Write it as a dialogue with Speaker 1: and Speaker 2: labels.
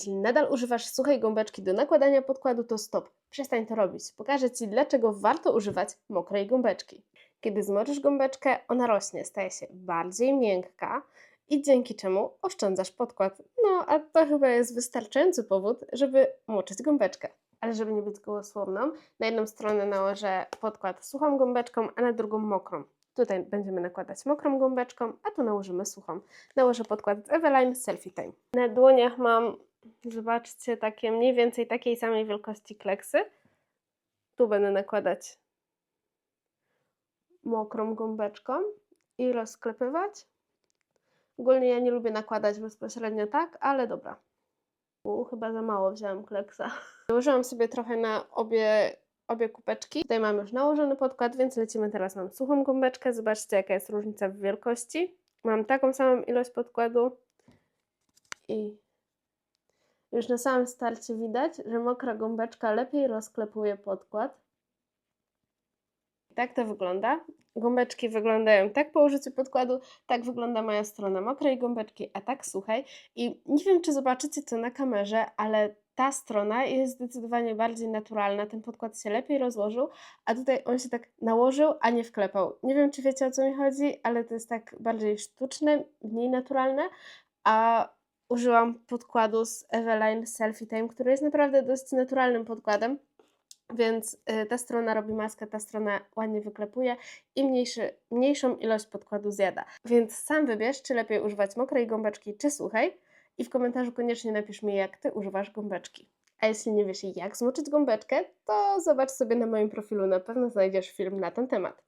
Speaker 1: Jeśli nadal używasz suchej gąbeczki do nakładania podkładu, to stop, przestań to robić. Pokażę Ci, dlaczego warto używać mokrej gąbeczki. Kiedy zmoczysz gąbeczkę, ona rośnie, staje się bardziej miękka i dzięki czemu oszczędzasz podkład. No, a to chyba jest wystarczający powód, żeby moczyć gąbeczkę. Ale żeby nie być gołosłowną, na jedną stronę nałożę podkład suchą gąbeczką, a na drugą mokrą. Tutaj będziemy nakładać mokrą gąbeczką, a tu nałożymy suchą. Nałożę podkład z Eveline Selfie Time. Na dłoniach mam, zobaczcie, takie mniej więcej takiej samej wielkości kleksy. Tu będę nakładać mokrą gąbeczką i rozklepywać. Ogólnie ja nie lubię nakładać bezpośrednio tak, ale dobra. U, chyba za mało wziąłem kleksa. Nałożyłam sobie trochę na obie, obie kubeczki. Tutaj mam już nałożony podkład, więc lecimy teraz. Mam suchą gąbeczkę. Zobaczcie, jaka jest różnica w wielkości. Mam taką samą ilość podkładu i już na samym starcie widać, że mokra gąbeczka lepiej rozklepuje podkład. Tak to wygląda. Gąbeczki wyglądają tak po użyciu podkładu, tak wygląda moja strona mokrej gąbeczki, a tak suchej. I nie wiem, czy zobaczycie to na kamerze, ale ta strona jest zdecydowanie bardziej naturalna. Ten podkład się lepiej rozłożył, a tutaj on się tak nałożył, a nie wklepał. Nie wiem, czy wiecie o co mi chodzi, ale to jest tak bardziej sztuczne, mniej naturalne, a użyłam podkładu z Eveline Selfie Time, który jest naprawdę dość naturalnym podkładem. Więc y, ta strona robi maskę, ta strona ładnie wyklepuje i mniejszy, mniejszą ilość podkładu zjada. Więc sam wybierz, czy lepiej używać mokrej gąbeczki, czy suchej. I w komentarzu koniecznie napisz mi, jak Ty używasz gąbeczki. A jeśli nie wiesz, jak zmoczyć gąbeczkę, to zobacz sobie na moim profilu, na pewno znajdziesz film na ten temat.